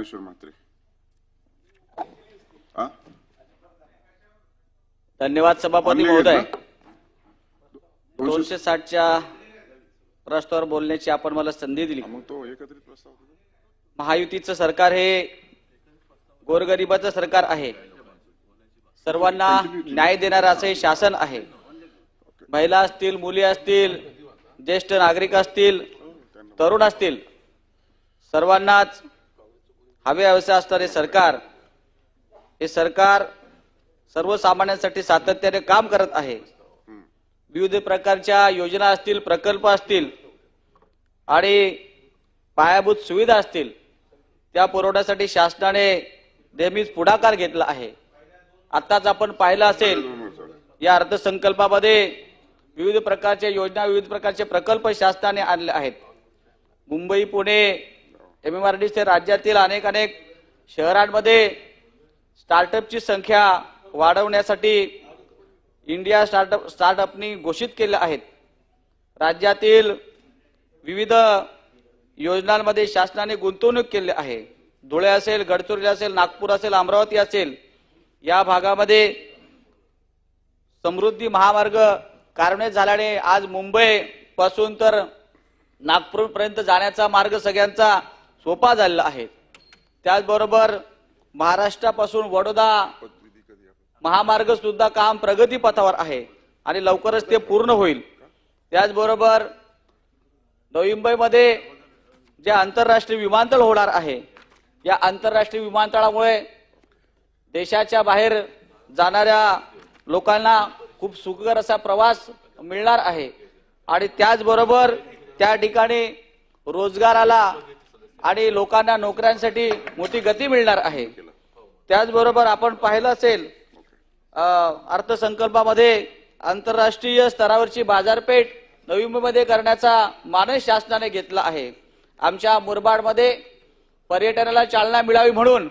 ज्ञानेश्वर म्हात्रे हा धन्यवाद सभापती महोदय? दोनशे साठच्या प्रश्नावर बोलण्याची आपण मला संधी दिली. मग तो एकत्रित प्रस्ताव होता. महायुतीचं सरकार हे गोरगरिबाचं सरकार आहे. सर्वांना न्याय देणारं असं हे शासन आहे. महिला असतील मुली असतील ज्येष्ठ नागरिक असतील तरुण असतील सर्वांनाच हवे हवेसे असणारे सरकार हे सरकार सर्वसामान्यांसाठी सातत्याने काम करत आहे. विविध प्रकारच्या योजना असतील प्रकल्प असतील आणि पायाभूत सुविधा असतील त्या पुरवण्यासाठी शासनाने नेहमीच पुढाकार घेतला आहे. आताच आपण पाहिलं असेल या अर्थसंकल्पामध्ये विविध प्रकारच्या योजना विविध प्रकारचे प्रकल्प शासनाने आणले आहेत. Mumbai Pune M M R D राज्यातील अनेक अनेक शहरांमध्ये स्टार्टअपची संख्या वाढवण्यासाठी इंडिया स्टार्टअप स्टार्टअपनी घोषित केले आहेत. राज्यातील विविध योजनांमध्ये शासनाने गुंतवणूक केली आहे. धुळे असेल गडचिरोली असेल नागपूर असेल अमरावती असेल या भागामध्ये समृद्धी महामार्ग कार्यान्वित झाल्याने आज मुंबईपासून तर नागपूरपर्यंत जाण्याचा मार्ग सगळ्यांचा सोपा झालेला आहे. त्याचबरोबर महाराष्ट्रापासून वडोदा महामार्ग सुद्धा काम प्रगती पथावर आहे आणि लवकरच ते पूर्ण होईल. त्याचबरोबर नवी मुंबईमध्ये जे आंतरराष्ट्रीय विमानतळ होणार आहे या आंतरराष्ट्रीय विमानतळामुळे देशाच्या बाहेर जाणाऱ्या लोकांना खूप सुखकर असा प्रवास मिळणार आहे. आणि त्याचबरोबर त्या ठिकाणी रोजगाराला आणि लोकांना नोकऱ्यांसाठी मोठी गती मिळणार आहे. त्याचबरोबर आपण पाहिलं असेल अर्थसंकल्पामध्ये आंतरराष्ट्रीय स्तरावरची बाजारपेठ नवी मुंबईमध्ये करण्याचा मानस शासनाने घेतला आहे. आमच्या मुरबाडमध्ये पर्यटनाला चालना मिळावी म्हणून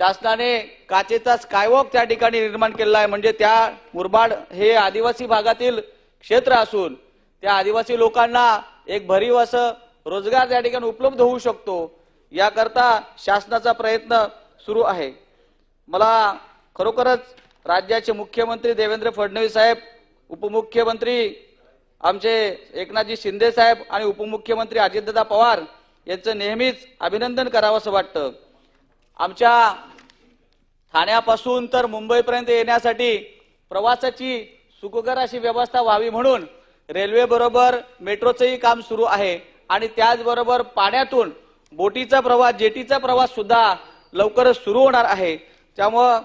शासनाने काचेचा स्कायवॉक त्या ठिकाणी निर्माण केलेला आहे. म्हणजे त्या मुरबाड हे आदिवासी भागातील क्षेत्र असून त्या आदिवासी लोकांना एक भरीव असं रोजगार त्या ठिकाणी उपलब्ध होऊ शकतो. याकरता शासनाचा प्रयत्न सुरू आहे. मला खरोखरच राज्याचे मुख्यमंत्री देवेंद्र फडणवीस साहेब उपमुख्यमंत्री आमचे एकनाथजी शिंदे साहेब आणि उपमुख्यमंत्री अजितदादा पवार यांचं नेहमीच अभिनंदन करावं असं वाटतं. आमच्या ठाण्यापासून तर मुंबईपर्यंत येण्यासाठी प्रवासाची सुखकर अशी व्यवस्था व्हावी म्हणून रेल्वेबरोबर मेट्रोचंही काम सुरू आहे. आणि त्याचबरोबर पाण्यातून बोटीचा प्रवास जेटीचा प्रवास सुद्धा लवकरच सुरू होणार आहे. त्यामुळं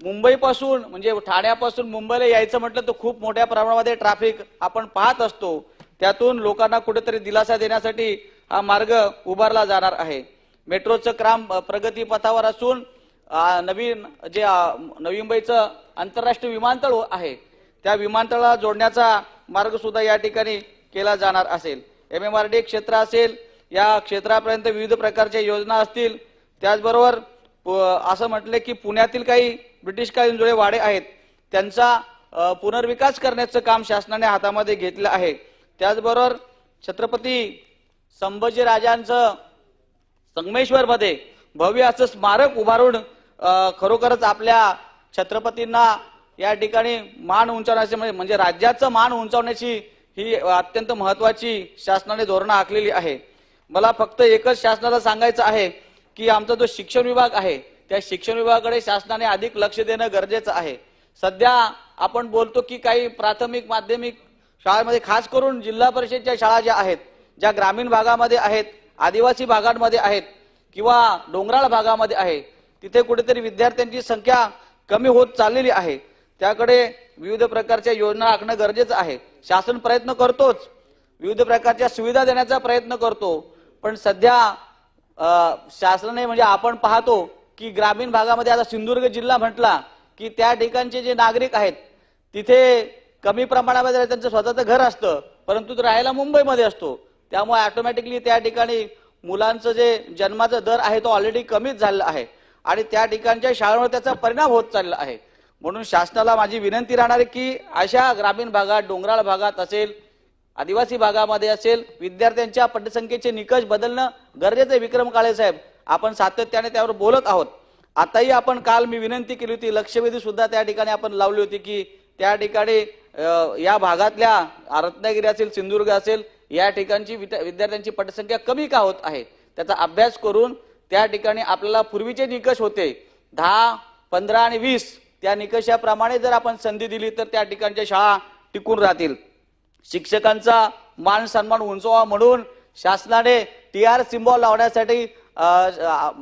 मुंबईपासून म्हणजे ठाण्यापासून मुंबईला यायचं म्हटलं तर खूप मोठ्या प्रमाणामध्ये ट्रॅफिक आपण पाहत असतो. त्यातून लोकांना कुठेतरी दिलासा देण्यासाठी हा मार्ग उभारला जाणार आहे. मेट्रोचं काम प्रगतीपथावर असून नवीन जे नवी मुंबईचं आंतरराष्ट्रीय विमानतळ आहे त्या विमानतळाला जोडण्याचा मार्ग सुद्धा या ठिकाणी केला जाणार असेल. एम एम आर डी क्षेत्र असेल या क्षेत्रापर्यंत विविध प्रकारच्या योजना असतील. त्याचबरोबर प- असं म्हटले की पुण्यातील काही ब्रिटिशकालीन जुळे वाडे आहेत त्यांचा पुनर्विकास करण्याचं काम शासनाने हातामध्ये घेतलं आहे. त्याचबरोबर छत्रपती संभाजी राजांचं संगमेश्वरमध्ये भव्य असं स्मारक उभारून खरोखरच आपल्या छत्रपतींना या ठिकाणी मान उंचावण्याचे म्हणजे- म्हणजे राज्याचं मान उंचावण्याची ही अत्यंत महत्वाची शासनाने धोरणं आखलेली आहे. मला फक्त एकच शासनाला सांगायचं आहे की आमचा जो शिक्षण विभाग आहे त्या शिक्षण विभागाकडे शासनाने अधिक लक्ष देणं गरजेचं आहे. सध्या आपण बोलतो की काही प्राथमिक माध्यमिक शाळांमध्ये खास करून जिल्हा परिषदच्या शाळा ज्या आहेत ज्या ग्रामीण भागामध्ये आहेत आदिवासी भागांमध्ये आहेत किंवा डोंगराळ भागामध्ये आहे तिथे कुठेतरी विद्यार्थ्यांची संख्या कमी होत चाललेली आहे. त्याकडे विविध प्रकारच्या योजना आखणं गरजेचं आहे. शासन प्रयत्न करतोच. विविध प्रकारच्या सुविधा देण्याचा प्रयत्न करतो. पण सध्या शासनाने म्हणजे आपण पाहतो की ग्रामीण भागामध्ये आता सिंधुदुर्ग जिल्हा म्हटला की त्या ठिकाणचे जे नागरिक आहेत तिथे कमी प्रमाणामध्ये त्यांचं स्वतःचं घर असतं परंतु तो राहायला मुंबईमध्ये असतो. त्यामुळे ऑटोमॅटिकली त्या ठिकाणी मुलांचं जे जन्माचा दर आहे तो ऑलरेडी कमीच झालेला आहे. आणि त्या ठिकाणच्या शाळांवर त्याचा परिणाम होत चालला आहे. म्हणून शासनाला माझी विनंती राहणार आहे की अशा ग्रामीण भागात डोंगराळ भागात असेल आदिवासी भागामध्ये असेल विद्यार्थ्यांच्या पटसंख्येचे निकष बदलणं गरजेचं आहे. विक्रम काळे साहेब आपण सातत्याने त्यावर बोलत आहोत. आताही आपण काल मी विनंती केली होती लक्षवेधी सुद्धा त्या ठिकाणी आपण लावली होती की त्या ठिकाणी या भागातल्या रत्नागिरी असेल सिंधुदुर्ग असेल या ठिकाणची विद्या- विद्यार्थ्यांची पटसंख्या कमी का होत आहे? त्याचा अभ्यास करून त्या ठिकाणी आपल्याला पूर्वीचे निकष होते. दहा पंधरा आणि वीस त्या निकषाप्रमाणे जर आपण संधी दिली तर त्या ठिकाणच्या शाळा टिकून राहतील. शिक्षकांचा मान सन्मान उंचवा म्हणून शासनाने टी आर सिम्बॉल लावण्यासाठी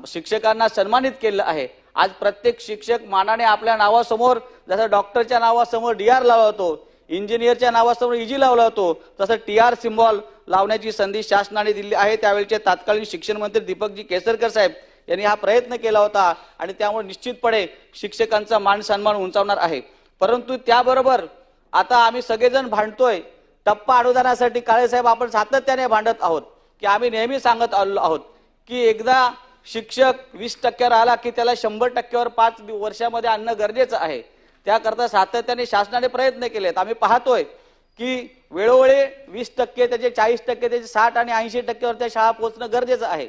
शिक्षकांना सन्मानित केलं आहे. आज प्रत्येक शिक्षक मानाने आपल्या नावासमोर जसं डॉक्टरच्या नावासमोर डी आर लावला होतो इंजिनियरच्या नावासमोर इजी लावला होतो तसं टी आर सिम्बॉल लावण्याची संधी शासनाने दिली आहे. त्यावेळेचे तात्कालीन शिक्षण मंत्री दीपकजी केसरकर साहेब यांनी हा प्रयत्न केला होता आणि त्यामुळे निश्चितपणे शिक्षकांचा मान सन्मान उंचावणार आहे. परंतु त्याबरोबर आता आम्ही सगळेजण भांडतोय. टप्पा अनुदानासाठी काळेसाहेब आपण सातत्याने भांडत आहोत की आम्ही नेहमी सांगत आलो आहोत की एकदा शिक्षक वीस टक्क्यावर आला की त्याला शंभर टक्क्यावर पाच वर्षामध्ये आणणं गरजेचं आहे. त्याकरता सातत्याने शासनाने प्रयत्न केलेत. आम्ही पाहतोय की वेळोवेळी वीस टक्के त्याचे चाळीस टक्के त्याचे साठ आणि ऐंशी टक्क्यावर त्या शाळा पोहोचणं गरजेचं आहे.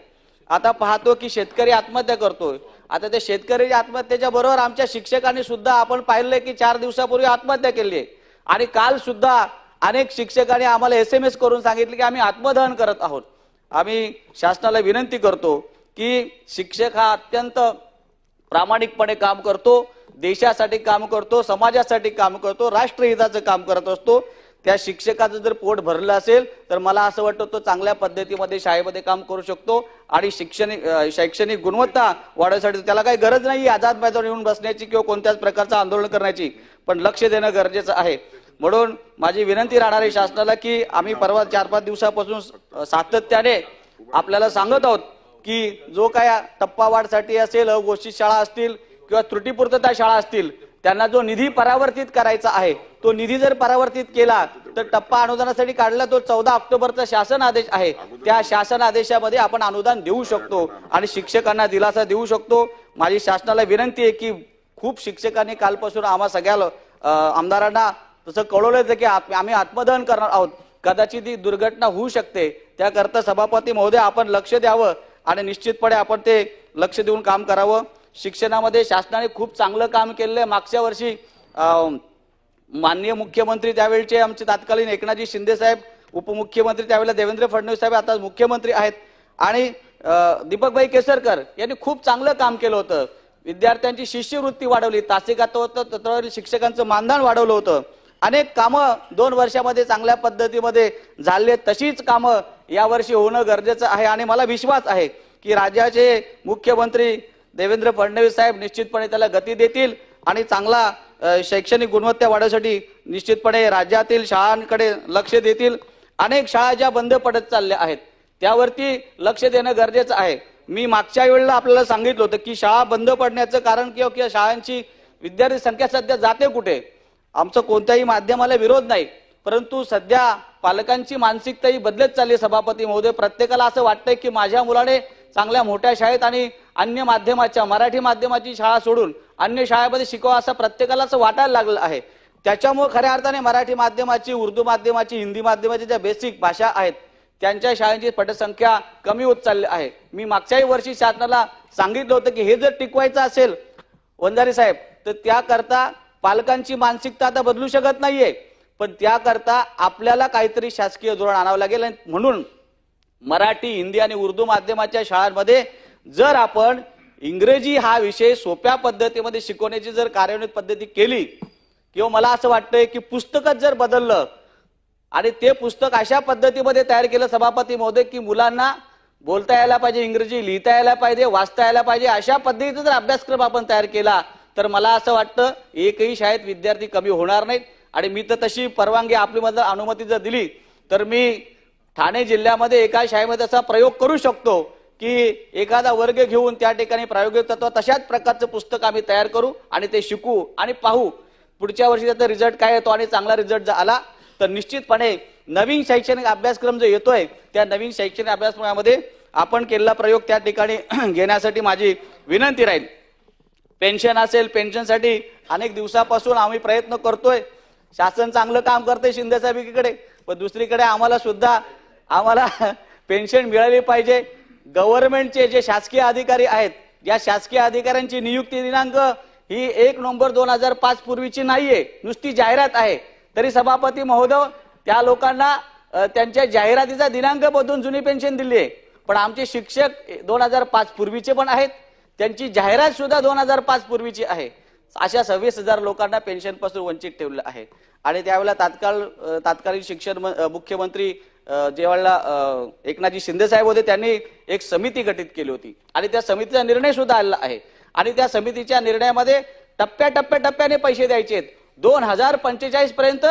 आता पाहतो की शेतकरी आत्महत्या करतोय. आता त्या शेतकरी आत्महत्येच्या बरोबर आमच्या शिक्षकांनी सुद्धा आपण पाहिलंय की चार दिवसापूर्वी आत्महत्या केली आहे आणि काल सुद्धा अनेक शिक्षकांनी आम्हाला एस एम एस करून सांगितले की आम्ही आत्मदहन करत आहोत. आम्ही शासनाला विनंती करतो की शिक्षक हा अत्यंत प्रामाणिकपणे काम करतो देशासाठी काम करतो समाजासाठी काम करतो राष्ट्रहिताचं काम करत असतो. त्या शिक्षकाचं जर पोट भरलं असेल तर मला असं वाटतं तो चांगल्या पद्धतीमध्ये शाळेमध्ये काम करू शकतो. आणि शिक्षणिक शैक्षणिक गुणवत्ता वाढवण्यासाठी त्याला काही गरज नाही आझाद मैदान येऊन बसण्याची किंवा कोणत्याच प्रकारचं आंदोलन करण्याची. पण लक्ष देणं गरजेचं आहे. म्हणून माझी विनंती राहणार आहे शासनाला की आम्ही परवा चार पाच दिवसापासून सातत्याने आपल्याला सांगत आहोत की जो काय टप्पा वाढसाठी असेल अघोषित शाळा असतील किंवा त्रुटीपूर्तता शाळा असतील त्यांना जो निधी परावर्तित करायचा आहे तो निधी जर परावर्तित केला तर टप्पा अनुदानासाठी काढला तो चौदा ऑक्टोबरचा शासन आदेश आहे. त्या शासन आदेशामध्ये आपण अनुदान देऊ शकतो आणि शिक्षकांना दिलासा देऊ शकतो. माझी शासनाला विनंती आहे की खूप शिक्षकांनी कालपासून आम्हा सगळ्या आमदारांना तसं कळवलं होतं की आम्ही आत्मदहन करणार आहोत. कदाचित ही दुर्घटना होऊ शकते. त्याकरता सभापती महोदय आपण लक्ष द्यावं आणि निश्चितपणे आपण ते लक्ष देऊन काम करावं. शिक्षणामध्ये शासनाने खूप चांगलं काम केलेलं आहे. मागच्या वर्षी माननीय मुख्यमंत्री त्यावेळचे आमचे तत्कालीन एकनाथजी शिंदेसाहेब उपमुख्यमंत्री त्यावेळेला देवेंद्र फडणवीस साहेब आता मुख्यमंत्री आहेत. आणि दीपकभाई केसरकर यांनी खूप चांगलं काम केलं होतं. विद्यार्थ्यांची शिष्यवृत्ती वाढवली तासिकात होतं तत्वावरील शिक्षकांचं मानधन वाढवलं होतं. अनेक कामं दोन वर्षामध्ये चांगल्या पद्धतीमध्ये झाले तशीच कामं यावर्षी होणं गरजेचं आहे. आणि मला विश्वास आहे की राज्याचे मुख्यमंत्री देवेंद्र फडणवीस साहेब निश्चितपणे त्याला गती देतील आणि चांगला शैक्षणिक गुणवत्ता वाढवण्यासाठी निश्चितपणे राज्यातील शाळांकडे लक्ष देतील. अनेक शाळा ज्या बंद पडत चालल्या आहेत त्यावरती लक्ष देणं गरजेचं आहे. मी मागच्या वेळेला आपल्याला सांगितलं होतं की शाळा बंद पडण्याचं कारण किंवा किंवा शाळांची विद्यार्थी संख्या सध्या जाते कुठे? आमचं कोणत्याही माध्यमाला विरोध नाही. परंतु सध्या पालकांची मानसिकता ही बदलत चालली आहे, सभापती महोदय प्रत्येकाला असं वाटतंय की माझ्या मुलाने चांगल्या मोठ्या शाळेत आणि अन्य माध्यमाच्या मराठी माध्यमाची शाळा सोडून अन्य शाळेमध्ये शिकवा असं प्रत्येकाला असं वाटायला लागलं आहे. त्याच्यामुळे खऱ्या अर्थाने मराठी माध्यमाची उर्दू माध्यमाची हिंदी माध्यमाची ज्या बेसिक भाषा आहेत त्यांच्या शाळांची पटसंख्या कमी होत चालली आहे. मी मागच्याही वर्षी शासनाला सांगितलं होतं की हे जर टिकवायचं असेल वंजारी साहेब तर त्याकरता पालकांची मानसिकता आता बदलू शकत नाहीये. पण त्याकरता आपल्याला काहीतरी शासकीय धोरण आणावं लागेल म्हणून मराठी हिंदी आणि उर्दू माध्यमाच्या शाळांमध्ये जर आपण इंग्रजी हा विषय सोप्या पद्धतीमध्ये शिकवण्याची जर कार्यान्वित पद्धती केली किंवा मला असं वाटतंय की पुस्तकच जर बदललं आणि ते पुस्तक अशा पद्धतीमध्ये तयार केलं सभापती महोदय की मुलांना बोलता यायला पाहिजे इंग्रजी लिहिता यायला पाहिजे वाचता यायला पाहिजे अशा पद्धतीचा जर अभ्यासक्रम आपण तयार केला तर मला असं वाटतं एकही शाळेत विद्यार्थी कमी होणार नाहीत. आणि मी तर तशी परवानगी आपली मधलं अनुमती जर दिली तर मी ठाणे जिल्ह्यामध्ये एका शाळेमध्ये असा प्रयोग करू शकतो. की एखादा वर्ग घेऊन त्या ठिकाणी प्रायोगिक तत्व तशाच प्रकारचं पुस्तक आम्ही तयार करू आणि ते शिकू आणि पाहू. पुढच्या वर्षी त्याचा रिझल्ट काय येतो आणि चांगला रिझल्ट जर आला तर निश्चितपणे नवीन शैक्षणिक अभ्यासक्रम जो येतोय त्या नवीन शैक्षणिक अभ्यासक्रमामध्ये आपण केलेला प्रयोग त्या ठिकाणी घेण्यासाठी माझी विनंती राहील. पेन्शन असेल पेन्शनसाठी अनेक दिवसापासून आम्ही प्रयत्न करतोय. शासन चांगलं काम करतंय शिंदे साहेब एकीकडे पण दुसरीकडे आम्हाला सुद्धा आम्हाला पेन्शन मिळाली पाहिजे. गव्हर्नमेंटचे जे शासकीय अधिकारी आहेत या शासकीय अधिकाऱ्यांची नियुक्ती दिनांक ही एक नोव्हेंबर दोन हजार पाच पूर्वीची नाहीये नुसती जाहिरात आहे. तरी सभापती महोदय त्या लोकांना त्यांच्या जाहिरातीचा दिनांक बदलून जुनी पेन्शन दिली आहे. पण आमचे शिक्षक दोन हजार पाच पूर्वीचे पण आहेत त्यांची जाहिरात सुद्धा दोन हजार पाच पूर्वीची आहे. अशा सव्वीस हजार लोकांना पेन्शनपासून वंचित ठेवलं आहे. आणि त्यावेळेला तात्काळ तात्कालीन शिक्षण म- मुख्यमंत्री जेव्हा ज्यावेळेला एकनाथजी शिंदे साहेब होते त्यांनी एक समिती गठीत केली होती. आणि त्या समितीचा निर्णय सुद्धा आलेला आहे. आणि त्या समितीच्या निर्णयामध्ये टप्प्या टप्प्या टप्प्याने पैसे द्यायचे आहेत. दोन हजार पंचेचाळीस पर्यंत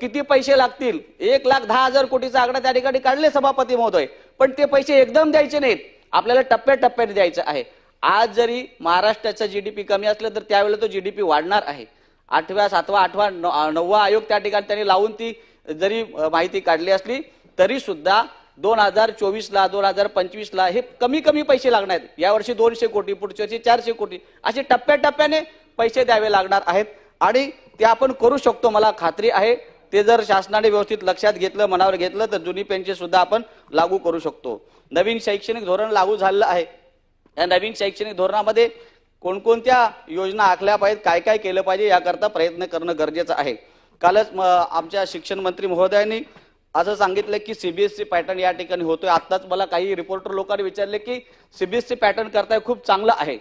किती पैसे लागतील? एक लाख दहा हजार कोटीचा आकडा त्या ठिकाणी काढले सभापती महोदय. पण ते पैसे एकदम द्यायचे नाहीत. आपल्याला टप्प्या टप्प्याने द्यायचं आहे. आज जरी महाराष्ट्राचा जीडीपी कमी असलं तर त्यावेळेला तो जीडीपी वाढणार आहे. आठव्या सातवा आठवा नववा आयोग त्या ठिकाणी त्यांनी लावून ती जरी माहिती काढली असली तरी सुद्धा दोन हजार चोवीसला दोन हजार पंचवीसला हे कमी कमी पैसे लागणार आहेत. यावर्षी दोनशे कोटी पुढच्या वर्षी चारशे कोटी. असे टप्प्याटप्प्याने पैसे द्यावे लागणार आहेत. आणि ते आपण करू शकतो मला खात्री आहे. ते जर शासनाने व्यवस्थित लक्षात घेतलं मनावर घेतलं तर जुनी पेन्शन सुद्धा आपण लागू करू शकतो. नवीन शैक्षणिक धोरण लागू झालेलं आहे. या नवीन शैक्षणिक धोरणामध्ये कोणकोणत्या योजना आखल्या पाहिजेत काय काय केलं पाहिजे याकरता प्रयत्न करणं गरजेचं आहे. कालच म- आमच्या शिक्षण मंत्री महोदयांनी असं सांगितलं की सीबीएसई पॅटर्न या ठिकाणी होतोय. आत्ताच मला काही रिपोर्टर लोकांनी विचारले की सीबीएसई पॅटर्न करताय खूप चांगलं आहे.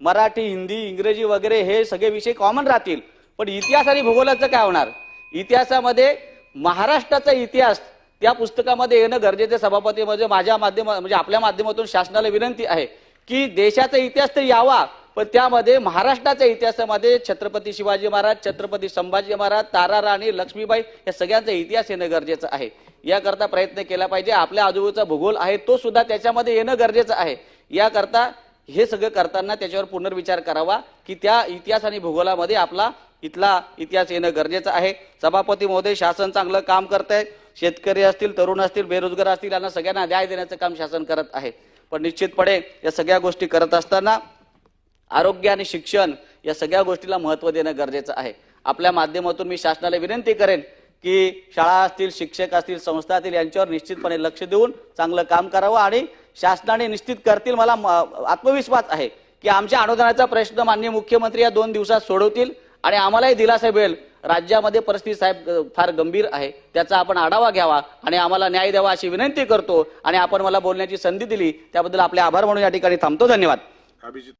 मराठी हिंदी इंग्रजी वगैरे हे सगळे विषय कॉमन राहतील. पण इतिहास आणि भूगोलाचं काय होणार? इतिहासामध्ये महाराष्ट्राचा इतिहास त्या पुस्तकामध्ये येणं गरजेचं सभापती म्हणजे माझ्या माध्यम म्हणजे आपल्या माध्यमातून शासनाला विनंती आहे की देशाचा इतिहास तर यावा पण त्यामध्ये महाराष्ट्राच्या इतिहासामध्ये छत्रपती शिवाजी महाराज छत्रपती संभाजी महाराज तारा राणी लक्ष्मीबाई या सगळ्यांचा इतिहास येणं गरजेचं आहे. याकरता प्रयत्न केला पाहिजे. आपल्या आजूबाजूचा भूगोल आहे तो सुद्धा त्याच्यामध्ये येणं गरजेचं आहे. याकरता हे सगळं करताना त्याच्यावर पुनर्विचार करावा की त्या इतिहास आणि भूगोलामध्ये आपला इथला इतिहास येणं गरजेचं आहे. सभापती महोदय शासन चांगलं काम करत आहे शेतकरी असतील तरुण असतील बेरोजगार असतील यांना सगळ्यांना न्याय देण्याचं काम शासन करत आहे. पण निश्चितपणे या सगळ्या गोष्टी करत असताना आरोग्य आणि शिक्षण या सगळ्या गोष्टीला महत्त्व देणं गरजेचं आहे. आपल्या माध्यमातून मी शासनाला विनंती करेन की शाळा असतील शिक्षक असतील संस्था असतील यांच्यावर निश्चितपणे लक्ष देऊन चांगलं काम करावं आणि शासनाने निश्चित करतील. मला आत्मविश्वास आहे की आमच्या अनुदानाचा प्रश्न माननीय मुख्यमंत्री या दोन दिवसात सोडवतील आणि आम्हालाही दिलासा मिळेल. राज्यामध्ये परिस्थिती साहेब फार गंभीर आहे. त्याचा आपण आढावा घ्यावा आणि आम्हाला न्याय द्यावा अशी विनंती करतो आणि आपण मला बोलण्याची संधी दिली. त्याबद्दल आपले आभार म्हणून या ठिकाणी थांबतो. धन्यवाद. अभिजित